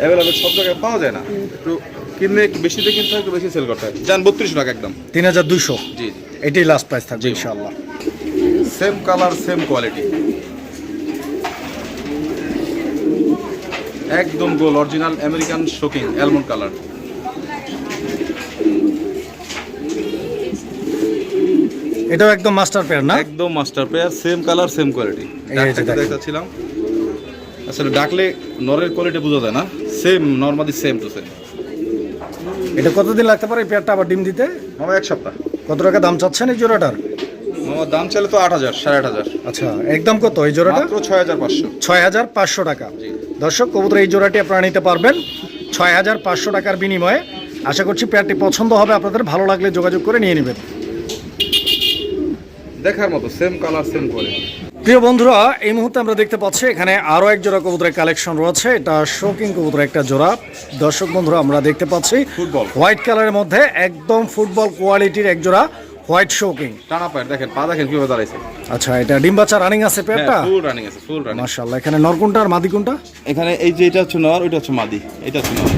অ্যাভেলেবেল সব জায়গায় পাওয়া যায় না। একটু কিনলে একটু বেশিতে কিনতে একটু বেশি সেল করতে হয়। যান বত্রিশ টাকা একদম। তিন হাজার দুইশো? জি জি। এটাই লাস্ট প্রাইস থাকবে। ইনশাল্লাহ সেম কালার সেম কোয়ালিটি একদম গোল original American shocking almond colour এটাও একদম মাস্টার পেয়ার না? একদম master pair same colour same quality. দেখাচ্ছিলাম। আসলে ডাকলে নরের কোয়ালিটি বোঝা যায় না। Same normally same to same এটা কতদিন লাগতে পারে এই পেয়ারটা আবার ডিম দিতে? মামা এক সপ্তাহ। কত টাকা দাম চাচ্ছেন এই জোড়াটার? মামা দাম চাইলে তো আট হাজার সাড়ে আট হাজার। আচ্ছা একদম কত এই জোড়াটা? ছয় হাজার পাঁচশো। ছয় হাজার পাঁচশো টাকা। দর্শক কবুতর এই জোড়াটি আপনারা নিতে পারবেন। ছয় হাজার পাঁচশো টাকার বিনিময়ে। আশা করছি পেয়ারটি পছন্দ হবে আপনাদের ভালো লাগলে যোগাযোগ করে নিয়ে নেবেন। দেখার মতো সেম কালার সেম করে প্রিয় বন্ধুরা এই মুহূর্তে আমরা দেখতে পাচ্ছি এখানে আরও এক জোড়া কবুতরের কালেকশন রয়েছে। এটা শোকিং কবুতরের একটা জোড়া। দর্শক বন্ধুরা আমরা দেখতে পাচ্ছি ফুটবল। হোয়াইট কালারের মধ্যে একদম ফুটবল কোয়ালিটির এক জোড়া। হোয়াইট শোকিং টানা পায়ের দেখেন পা দেখেন কীভাবে দাঁড়াইছে। আচ্ছা এটা রানিং আছে পেয়ারটা ফুল রানিং আছে ফুল রানিং মাশাআল্লাহ এখানে নরকুনটা আর মাদি কোনটা? এখানে এই যে এটা হচ্ছে নর ওইটা হচ্ছে মাদি এটা হচ্ছে নর।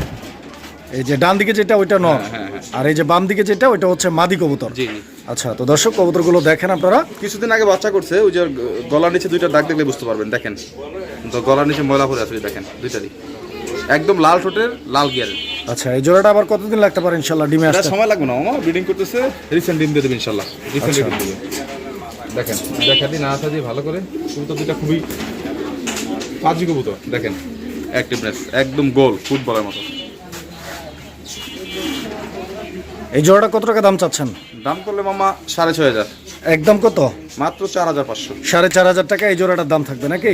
এই যে ডান দিকে যেটা ওইটা নর। হ্যাঁ, হ্যাঁ। আর এই যে বাম দিকে যেটা ওইটা হচ্ছে মাদি কবুতর। জি আচ্ছা তো দর্শক কবুতরগুলো দেখেন আপনারা। কিছুদিন আগে বাচ্চা করছে ওই যে গলার নিচে দুইটা দাগ দেখলে বুঝতে পারবেন দেখেন। তো গলার নিচে ময়লা পড়ে আছে দেখেন দুইটারই। একদম লাল ঠোঁটের লাল গিয়ারের। আচ্ছা এই জোড়াটা আবার কতদিন লাগতে পারে ইনশাল্লাহ? ডিমে আসতে? সময় লাগবে না আমার ব্রিডিং করতেছে রিসেন্ট ডিম দিয়ে দেবে ইনশাল্লাহ। রিসেন্ট আচ্ছা। ডিম দেবে। দেখেন দেখা দিন না আসা দিয়ে ভালো করে। কবুতর দুইটা খুবই পাজি কবুতর দেখেন। অ্যাক্টিভনেস একদম গোল ফুটবলের মতো। এই জোড়াটা কত টাকা দাম চাচ্ছেন? দাম করলে মামা সাড়ে ছয় হাজার। একদম কত? মাত্র চার হাজার পাঁচশো। সাড়ে চার হাজার টাকা এই জোড়াটার দাম থাকবে নাকি?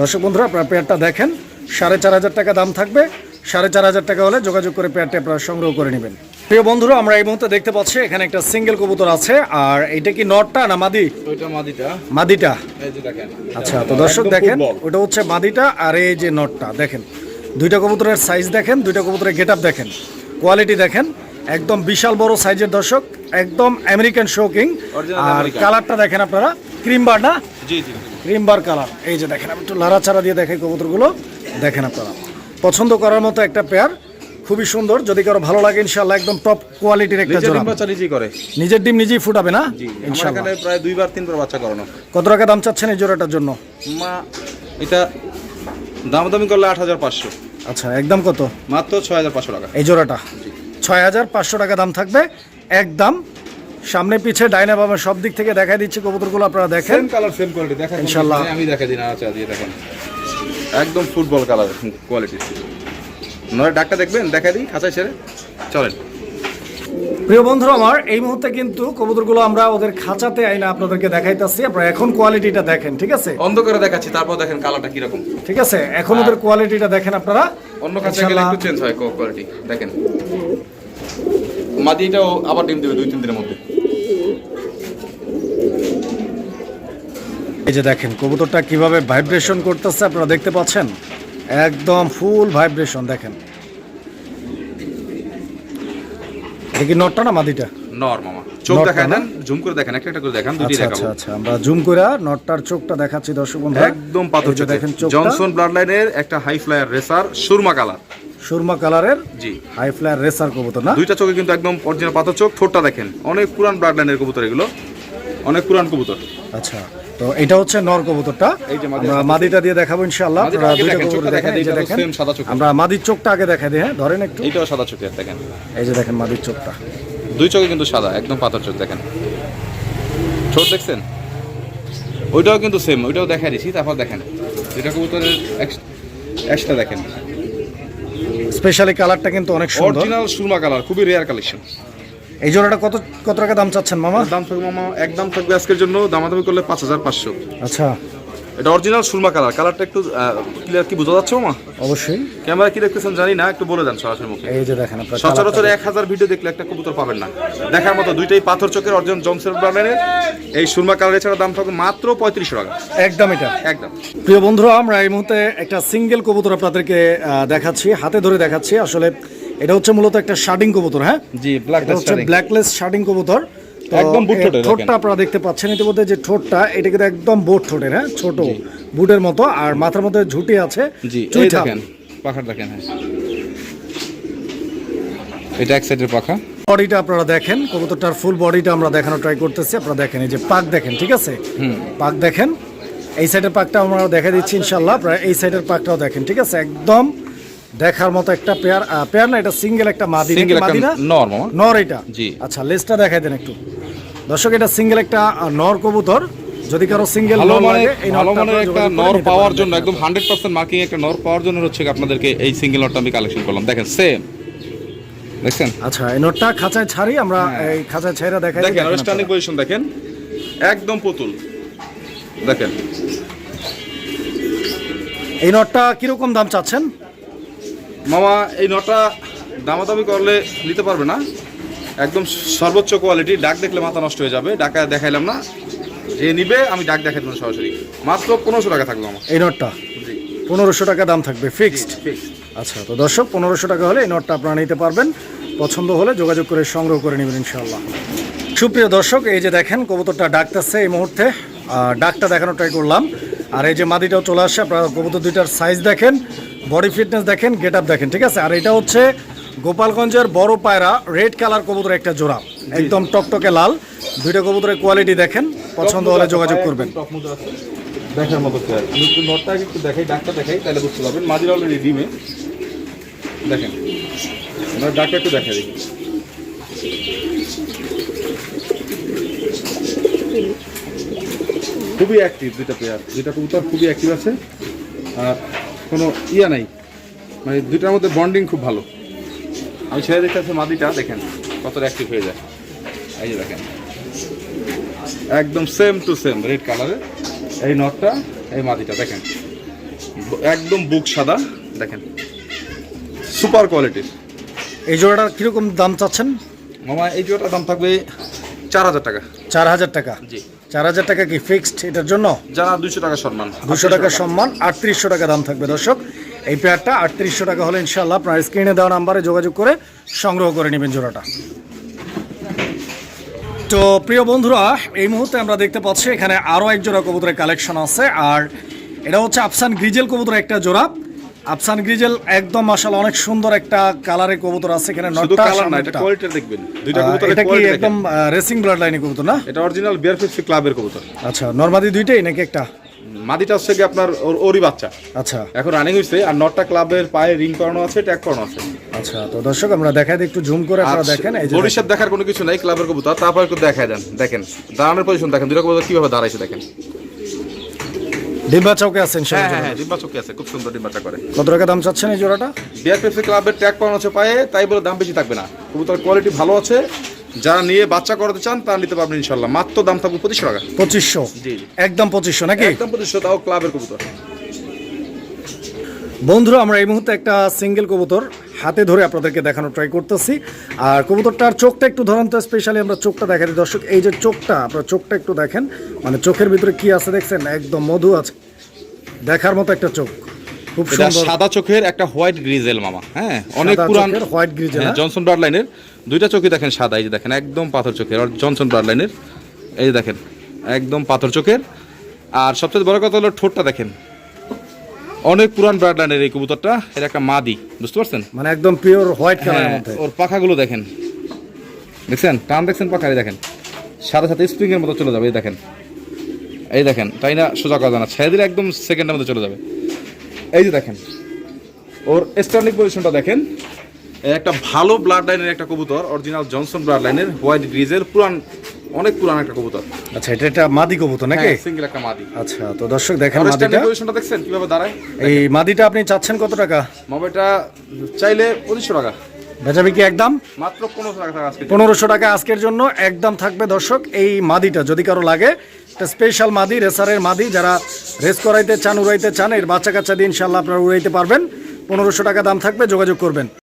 দর্শক বন্ধুরা আপনারা পেয়ারটা দেখেন। সাড়ে চার হাজার টাকা দাম থাকবে। সাড়ে চার হাজার টাকা হলে যোগাযোগ করে পেয়ারটা আপনারা সংগ্রহ করে নেবেন। প্রিয় বন্ধুরা আমরা এই মুহূর্তে দেখতে পাচ্ছি এখানে একটা সিঙ্গেল কবুতর আছে আর এটা কি নটটা না মাদি? ওইটা মাদিটা। মাদিটা? দেখেন। আচ্ছা তো দর্শক দেখেন ওটা হচ্ছে মাদিটা আর এই যে নটটা দেখেন। দুইটা কবুতরের সাইজ দেখেন দুইটা কবুতরের গেট আপ দেখেন। কোয়ালিটি দেখেন একদম বিশাল বড় সাইজের দর্শক একদম আমেরিকান শোকিং আর কালারটা দেখেন আপনারা ক্রিম বার না? জি জি। ক্রিম বার কালার এই যে দেখেন আমি একটু লাড়াচাড়া দিয়ে দেখাই কবুতরগুলো। দেখেন আপনারা। পছন্দ করার মতো একটা পেয়ার খুবই সুন্দর। যদি কারও ভালো লাগে ইনশাল্লাহ একদম টপ কোয়ালিটির একটা জোড়া ডিম বাচ্চা নিজেই করে। নিজের ডিম নিজেই ফুটাবে না? ইনশাল্লাহ এখানে প্রায় দুইবার তিনবার বাচ্চা করানো। কত টাকা দাম চাচ্ছেন এই জোড়াটার জন্য? মা এটা দামাদামি করলে আট হাজার পাঁচশো। আচ্ছা একদম কত? মাত্র ছয় হাজার পাঁচশো টাকা। এই জোড়াটা। ছয় হাজার পাঁচশো টাকা দাম থাকবে একদম। সামনে পিছে ডাইনা বামে সব দিক থেকে দেখাই দিচ্ছি কবুতরগুলো আপনারা দেখেন। কালার সেম কোয়ালিটি দেখা ইনশাল্লাহ। আমি দেখা দিই না আচ্ছা দিয়ে দেখেন। একদম ফুটবল কালার কোয়ালিটি নয় ডাকটা দেখবেন দেখা দিই খাঁচায় ছেড়ে। চলেন। প্রিয় বন্ধুরা আমার এই মুহূর্তে কিন্তু কবুতরগুলো আমরা ওদের খাঁচাতে আইনা আপনাদেরকে দেখাইতেছি। আপনারা এখন কোয়ালিটিটা দেখেন ঠিক আছে? অন্ধকারে দেখাচ্ছি তারপর দেখেন কালারটা কীরকম। ঠিক আছে? এখন ওদের কোয়ালিটিটা দেখেন আপনারা। অন্য খাঁচায় গেলে একটু চেঞ্জ হয় কোয়ালিটি দেখেন। মাদিটাও আবার ডিম দেবে দুই তিন দিনের মধ্যে। এই যে দেখেন কবুতরটা কীভাবে ভাইব্রেশন করতেছে আপনারা দেখতে পাচ্ছেন? একদম ফুল ভাইব্রেশন দেখেন। কি নটটা না মাদিটা? নর মামা। চোখ দেখায়? দেন জুম করে দেখেন একটা একটা করে দেখান দুটি আচ্ছা দেখাবো। আচ্ছা আচ্ছা আমরা জুম করে নটটার চোখটা দেখাচ্ছি দর্শক বন্ধু একদম পাথর এই দেখেন জনসন ব্লাড লাইনের একটা হাই ফ্লায়ার রেসার সুরমা কালার। সুরমা কালারের জি। হাই ফ্লায়ার রেসার কবুতর না? দুইটা চোখে কিন্তু একদম অরিজিনাল পাথর চোখ ঠোঁটটা দেখেন। অনেক পুরান ব্লাড লাইনের কবুতর এগুলো। অনেক পুরান কবুতর। আচ্ছা। তো এটা হচ্ছে নর কবুতরটা। আমরা মাদিটা দিয়ে দেখাবো ইনশাআল্লাহ। আপনারা দুইটা কবুতর দেখেন দেখেন, এই যে দেখেন। সাদা আমরা মাদির চোখটা আগে দেখাই দিই হ্যাঁ ধরেন একটু। এইটাও সাদা চোখের দেখেন। এই যে দেখেন মাদির চোখটা। দুই চোখে কিন্তু সাদা একদম পাথর চোখ দেখেন। ঠোঁট দেখছেন? ওইটাও কিন্তু সেম ওইটাও দেখা দিছি তারপর দেখেন। দুইটা কবুতরের এক্সট্রা দেখেন। স্পেশালি কালারটা কিন্তু অনেক সুন্দর। অরিজিনাল সুরমা কালার খুবই রেয়ার কালেকশন এই জোড়াটা কত কত টাকা দাম চাচ্ছেন মামা? দাম থাকবে মামা একদম থাকবে আজকের জন্য দামাদামি করলে পাঁচ হাজার পাঁচশো। আচ্ছা। এটা অরিজিনাল সুরমা কালার কালারটা একটু ক্লিয়ার কি বোঝা যাচ্ছে মামা? অবশ্যই। ক্যামেরা কি দেখতেছেন জানি না একটু বলে দেন সরাসরি মুখে। এই যে দেখেন আপনার সচরাচর এক হাজার ভিডিও দেখলে একটা কবুতর পাবেন না। দেখার মতো দুইটাই পাথর চোখের অর্জন জমসের ব্রান্ডের এই সুরমা কালার এছাড়া দাম থাকবে মাত্র পঁয়ত্রিশশো টাকা। একদম এটা। একদম। প্রিয় বন্ধুরা আমরা এই মুহূর্তে একটা সিঙ্গেল কবুতর আপনাদেরকে দেখাচ্ছি হাতে ধরে দেখাচ্ছি। আসলে এটা হচ্ছে মূলত একটা শার্ডিং কবুতর হ্যাঁ? জি ব্ল্যাক এটা হচ্ছে ব্ল্যাকলেস শার্ডিং কবুতর। একদম বুট ঠোঁটের, ঠোঁটটা আপনারা দেখতে পাচ্ছেন। ইতিমধ্যে যে ঠোঁটটা এটা কিন্তু একদম বোট ঠোঁটের হ্যাঁ? ছোট বুটের মতো আর মাথার মধ্যে ঝুঁটি আছে। জি এই দেখেন পাখার দেখেন হ্যাঁ। এটা এক সাইডের পাখা। বডিটা আপনারা দেখেন কবুতরটার ফুল বডিটা আমরা দেখানো ট্রাই করতেছি। আপনারা দেখেন এই যে পাক দেখেন ঠিক আছে? পাক দেখেন। এই সাইডের পাকটা আমরা দেখা দিচ্ছি ইনশাল্লাহ আপনারা এই সাইডের পাকটাও দেখেন ঠিক আছে? একদম দেখার মতো একটা পেয়ার পেয়ার না এটা সিঙ্গেল একটা মাদি। সিঙ্গেল মাদি না? নর মামা। নর এটা। জি। আচ্ছা লেজটা দেখাই দেন একটু। দর্শক এটা সিঙ্গেল একটা নর কবুতর। যদি কারও সিঙ্গেল ভালো মানে এই ভালো মানে একটা নর পাওয়ার জন্য একদম হান্ড্রেড পার্সেন্ট মার্কিং একটা নর পাওয়ার জন্য হচ্ছে আপনাদেরকে এই সিঙ্গেল নটটা আমি কালেকশন করলাম। দেখেন সেম দেখছেন? আচ্ছা এই নোটটা খাঁচায় ছাড়ি আমরা হ্যাঁ। এই খাঁচায় ছাইরা দেখাই দেখেন দেখেন স্ট্যান্ডিং পজিশন দেখেন। একদম পুতুল। দেখেন। এই নোটটা কীরকম দাম চাচ্ছেন? মামা এই নটা দামাদামি করলে নিতে পারবে না। একদম সর্বোচ্চ কোয়ালিটি ডাক দেখলে মাথা নষ্ট হয়ে যাবে। ডাকা দেখাইলাম না। যে নিবে আমি ডাক দেখাই দেবো সরাসরি। মাত্র পনেরোশো টাকা থাকবে আমার এই নোটটা? পনেরোশো টাকা দাম থাকবে ফিক্সড আচ্ছা তো দর্শক পনেরোশো টাকা হলে এই নোটটা আপনারা নিতে পারবেন। পছন্দ হলে যোগাযোগ করে সংগ্রহ করে নেবেন ইনশাল্লাহ সুপ্রিয় দর্শক এই যে দেখেন কবুতরটা ডাকতেছে এই মুহূর্তে। ডাকটা দেখানোর ট্রাই করলাম। আর এই যে মাদিটাও চলে আসছে আপনারা কবুতর দুইটার সাইজ দেখেন। বডি ফিটনেস দেখেন গেট আপ দেখেন ঠিক আছে? আর এটা হচ্ছে গোপালগঞ্জের বড় পায়রা রেড কালার কবুতর একটা জোড়া একদম টকটকে লাল। দুইটা কবুতরের কোয়ালিটি দেখেন পছন্দ হলে যোগাযোগ করবেন। দেখার মতো আমি একটু নটটা আগে একটু দেখাই ডাকটা দেখাই তাহলে বুঝতে পারবেন। মাঝির অলরেডি ডিমে। দেখেন। ওনার ডাকটা একটু দেখা দেখি। খুবই অ্যাক্টিভ দুইটা প্লেয়ার দুইটা কবুতর খুবই অ্যাক্টিভ আছে। আর কোনো ইয়া নাই। মানে দুইটার মধ্যে বন্ডিং খুব ভালো। আমি ছেড়ে দেখতে পাচ্ছি মাদিটা দেখেন কত অ্যাক্টিভ হয়ে যায়। এই যে দেখেন। একদম সেম টু সেম রেড কালারের এই নটটা এই মাদিটা দেখেন। একদম বুক সাদা দেখেন। সুপার কোয়ালিটির এই জোড়াটা কীরকম দাম চাচ্ছেন? মামা এই জোড়াটার দাম থাকবে চার হাজার টাকা। চার হাজার টাকা। জি। চার হাজার টাকা কি ফিক্সড এটার জন্য? যারা দুশো টাকা সম্মান। দুশো টাকা সম্মান আটত্রিশশো টাকা দাম থাকবে দর্শক। এই পেয়ারটা আটত্রিশশো টাকা হলে ইনশাল্লাহ আপনার স্ক্রিনে দেওয়া নাম্বারে যোগাযোগ করে সংগ্রহ করে নেবেন জোড়াটা। তো প্রিয় বন্ধুরা এই মুহূর্তে আমরা দেখতে পাচ্ছি এখানে আরও এক জোড়া কবুতরের কালেকশন আছে। আর এটা হচ্ছে আফসান গ্রিজেল কবুতরের একটা জোড়া। আফসান গ্রিজেল একদম মাসাল অনেক সুন্দর একটা কালারের কবুতর আছে এখানে নটটা কালার না এটা কোয়ালিটি দেখবেন। দুইটা আহ, কবুতরের এটা কি একদম রেসিং ব্লাড লাইনের কবুতর না? এটা অরিজিনাল বিয়ার ফিক্সি ক্লাবের কবুতর। আচ্ছা নর্মাদি দুইটাই নাকি একটা? মাদিটা হচ্ছে কি আপনার ওর- ওরই বাচ্চা। আচ্ছা। এখন রানিং হয়েছে আর নটটা ক্লাবের পায়ে রিং করানো আছে ট্যাগ করানো আছে। আচ্ছা তো দর্শক আমরা দেখাই একটু জুম করে আপনারা দেখেন এই যে ভবিষ্যৎ দেখার কোনো কিছু নাই ক্লাবের কবুতর তারপর একটু দেখায় দেন দেখেন। দাঁড়ানোর পজিশন দেখেন দুটো কবুতর কীভাবে দাঁড়াইছে দেখেন। ডিম্বা চৌকে আছেন হ্যাঁ হ্যাঁ হ্যাঁ ডিম্বা চোখে আছে খুব সুন্দর ডিম্বাটা করে কত টাকা দাম চাচ্ছেন এই জোড়াটা? বিআরপিএফসি ক্লাবের ট্যাগ করানো আছে পায়ে তাই বলে দাম বেশি থাকবে না। কবুতর কোয়ালিটি ভালো আছে যারা নিয়ে বাচ্চা করাতে চান তারা নিতে পারবেন ইনশাল্লাহ মাত্র দাম থাকবে পঁচিশশো টাকা। পঁচিশশো? জি একদম পঁচিশশো নাকি? একদম পঁচিশশো তাও ক্লাবের কবুতর। বন্ধুরা আমরা এই মুহূর্তে একটা সিঙ্গেল কবুতর হাতে ধরে আপনাদেরকে দেখানোর ট্রাই করতেছি। আর কবুতরটার চোখটা একটু ধরেন তো স্পেশালি আমরা চোখটা দেখাই। দর্শক এই যে চোখটা আপনার চোখটা একটু দেখেন। মানে চোখের ভিতরে কি আছে দেখছেন? একদম মধু আছে। দেখার মতো একটা চোখ। খুব সুন্দর। সাদা চোখের একটা হোয়াইট গ্রিজেল মামা হ্যাঁ? অনেক পুরান হোয়াইট গ্রিজেল হ্যাঁ, জনসন ব্রাড লাইনের দুইটা চোখই দেখেন সাদা এই যে দেখেন একদম পাথর চোখের। আর জনসন ব্রাড লাইনের এই যে দেখেন একদম পাথর চোখের। আর সবচেয়ে বড় কথা হলো ঠোঁটটা দেখেন। অনেক পুরান ব্রাড লাইনের এই কবুতরটা এটা একটা মাদি বুঝতে পারছেন? মানে একদম পিওর হোয়াইট কালারের মধ্যে। ওর পাখাগুলো দেখেন। দেখছেন? টান দেখছেন পাখা এই দেখেন। সাথে সাথে স্প্রিং এর মতো চলে যাবে এই দেখেন। এই দেখেন তাই না? সোজা কথা না। ছেড়ে দিলে একদম সেকেন্ডের মধ্যে চলে যাবে। এই যে দেখেন ওর স্ট্যান্ডিং পজিশনটা দেখেন। এই একটা ভালো ব্লাড লাইনের একটা কবুতর অরিজিনাল জনসন ব্লাড লাইনের হোয়াইট গ্রিজের পুরান অনেক পুরান একটা কবুতর। আচ্ছা এটা একটা মাদি কবুতর নাকি? সিঙ্গেল একটা মাদি। আচ্ছা তো দর্শক দেখেন মাদিটা। পজিশনটা দেখছেন? কীভাবে দাঁড়ায়? এই মাদিটা আপনি চাচ্ছেন কত টাকা? মোবাইলটা চাইলে পঁচিশশো টাকা। বেচাবি কি একদম? মাত্র পনেরোশো টাকা পনেরোশো টাকা আজকের জন্য একদম থাকবে দর্শক এই মাদিটা যদি কারও লাগে। একটা স্পেশাল মাদি রেসারের মাদি যারা রেস করাইতে চান উড়াইতে চান এর বাচ্চা কাচ্চা দিয়ে ইনশাল্লাহ আপনারা উড়াইতে পারবেন। পনেরোশো টাকা দাম থাকবে যোগাযোগ করবেন।